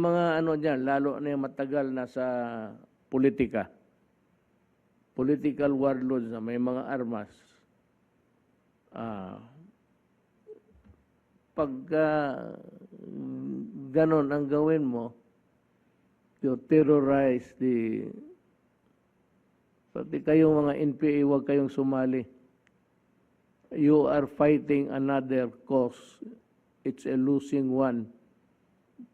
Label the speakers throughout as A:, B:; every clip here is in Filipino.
A: Mga ano dyan, lalo na yung matagal na sa politika. Political warlords na may mga armas. Ah, pagka mm, ganon ang gawin mo, you terrorize the pati kayong mga NPA, huwag kayong sumali. You are fighting another cause. It's a losing one.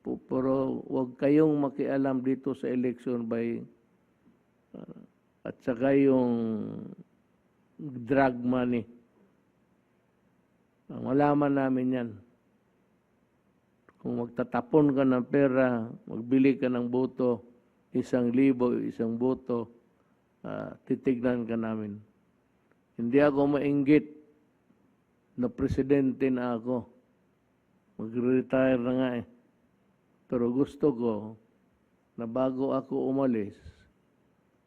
A: Pero huwag kayong makialam dito sa election by uh, at saka yung drug money. Ang Malaman namin yan. Kung magtatapon ka ng pera, magbili ka ng boto, isang libo, isang boto, ah, titignan ka namin. Hindi ako mainggit na presidente na ako. Mag-retire na nga eh. Pero gusto ko na bago ako umalis,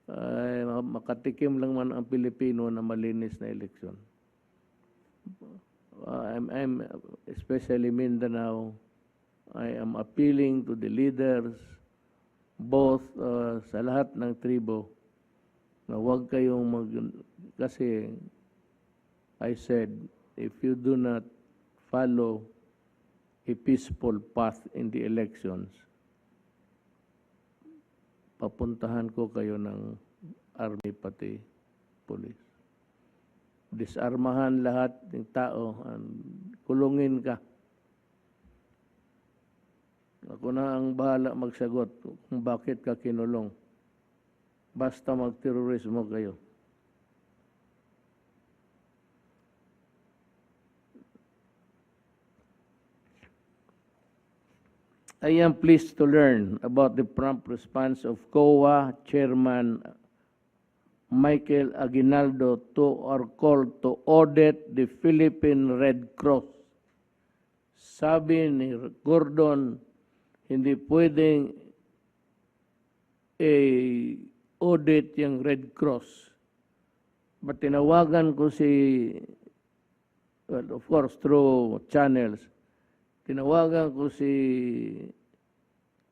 A: ay makatikim lang man ang Pilipino na malinis na eleksyon. I'm, I'm especially Mindanao. I am appealing to the leaders, both uh, sa lahat ng tribo, na huwag kayong mag... Kasi I said, if you do not follow a peaceful path in the elections, papuntahan ko kayo ng army pati police. Disarmahan lahat ng tao, and kulungin ka. Ako na ang bahala magsagot kung bakit ka kinulong. Basta magterorismo kayo. I am pleased to learn about the prompt response of COA Chairman Michael Aguinaldo to our call to audit the Philippine Red Cross. Sabi ni Gordon, hindi pwedeng i-audit yung Red Cross. But tinawagan ko si, well, of course, through channels, tinawagan ko si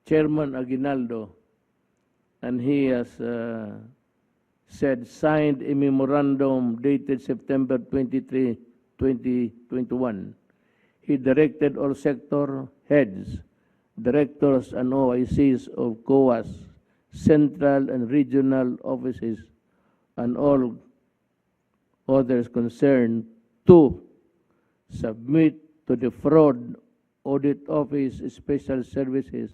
A: Chairman Aguinaldo and he has uh, said signed a memorandum dated September 23, 2021. He directed all sector heads, directors and OICs of COAS, central and regional offices, and all others concerned to submit to the Fraud Audit Office Special Services